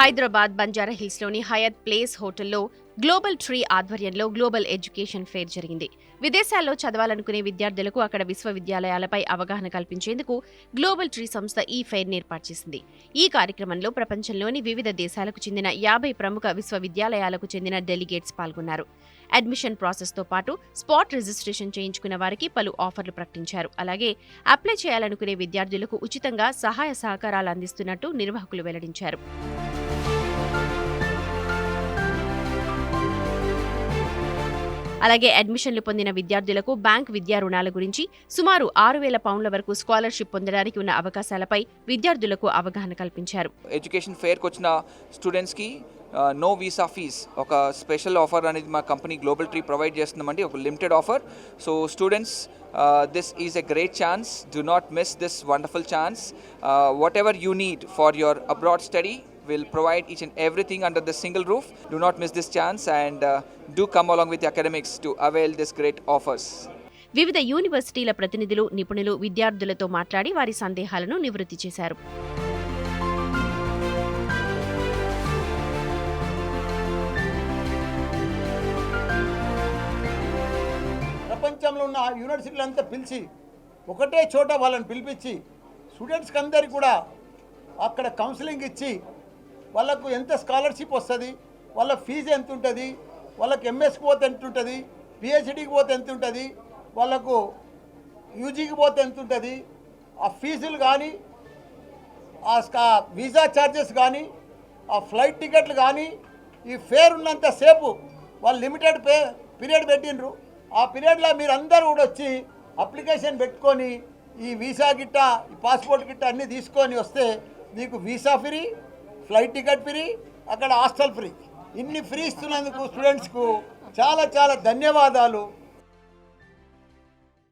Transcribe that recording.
హైదరాబాద్ బంజారా హిల్స్లోని Hyatt Place హోటల్లో Global Tree ఆధ్వర్యంలో గ్లోబల్ ఎడ్యుకేషన్ ఫేర్ జరిగింది. విదేశాల్లో చదవాలనుకునే విద్యార్థులకు అక్కడ విశ్వవిద్యాలయాలపై అవగాహన కల్పించేందుకు గ్లోబల్ ట్రీ సంస్థ ఈ ఫెయిర్ని ఏర్పాటు చేసింది. ఈ కార్యక్రమంలో ప్రపంచంలోని వివిధ దేశాలకు చెందిన యాభై ప్రముఖ విశ్వవిద్యాలయాలకు చెందిన డెలిగేట్స్ పాల్గొన్నారు. అడ్మిషన్ ప్రాసెస్తో పాటు స్పాట్ రిజిస్ట్రేషన్ చేయించుకున్న వారికి పలు ఆఫర్లు ప్రకటించారు. అలాగే అప్లై చేయాలనుకునే విద్యార్థులకు ఉచితంగా సహాయ సహకారాలు అందిస్తున్నట్టు నిర్వాహకులు వెల్లడించారు. అలాగే అడ్మిషన్లు పొందిన విద్యార్థులకు బ్యాంక్ విద్యా రుణాల గురించి సుమారు ఆరు వేల పౌండ్ల వరకు స్కాలర్షిప్ పొందడానికి ఉన్న అవకాశాలపై విద్యార్థులకు అవగాహన కల్పించారు. ఎడ్యుకేషన్ ఫేర్కి వచ్చిన స్టూడెంట్స్కి నో వీసా ఫీజ్ ఒక స్పెషల్ ఆఫర్ అనేది మా కంపెనీ గ్లోబల్ ట్రీ ప్రొవైడ్ చేస్తుందండి ఒక limited offer. So students this is a great chance do not miss this wonderful chance. Whatever you need for your abroad study will provide each and everything under the single roof. Do not miss this chance and uh, do come along with the academics to avail this great offers. వివిధ యూనివర్సిటీల ప్రతినిధులు నిపుణులు విద్యార్థులతో మాట్లాడి వారి సందేహాలను నివృత్తి చేశారు ప్రపంచంలో ఉన్న యూనివర్సిటీలంతా పిలిచి ఒకటే చోట వాళ్ళని పిలిపించి స్టూడెంట్స్కి అందరికి కూడా అక్కడ కౌన్సిలింగ్ ఇచ్చి వాళ్ళకు ఎంత స్కాలర్షిప్ వస్తుంది? వాళ్ళ ఫీజు ఎంత ఉంటుంది వాళ్ళకి ఎంఎస్కి పోతే ఎంత ఉంటుంది పిహెచ్డికి పోతే ఎంత ఉంటుంది వాళ్ళకు యూజీకి పోతే ఎంత ఉంటుంది ఆ ఫీజులు కానీ ఆ స్కా వీసా ఛార్జెస్ కానీ ఆ ఫ్లైట్ టికెట్లు కానీ ఈ ఫేర్ ఉన్నంత సేపు వాళ్ళు లిమిటెడ్ పే పీరియడ్ పెట్టిండ్రు. ఆ పీరియడ్లో మీరు అందరూ కూడా వచ్చి అప్లికేషన్ పెట్టుకొని ఈ వీసా గిట్ట ఈ పాస్పోర్ట్ గిట్ట అన్నీ తీసుకొని వస్తే మీకు visa free flight ticket free అక్కడ హాస్టల్ ఫ్రీ. ఇన్ని ఫ్రీ ఇస్తున్నందుకు స్టూడెంట్స్కు చాలా చాలా ధన్యవాదాలు.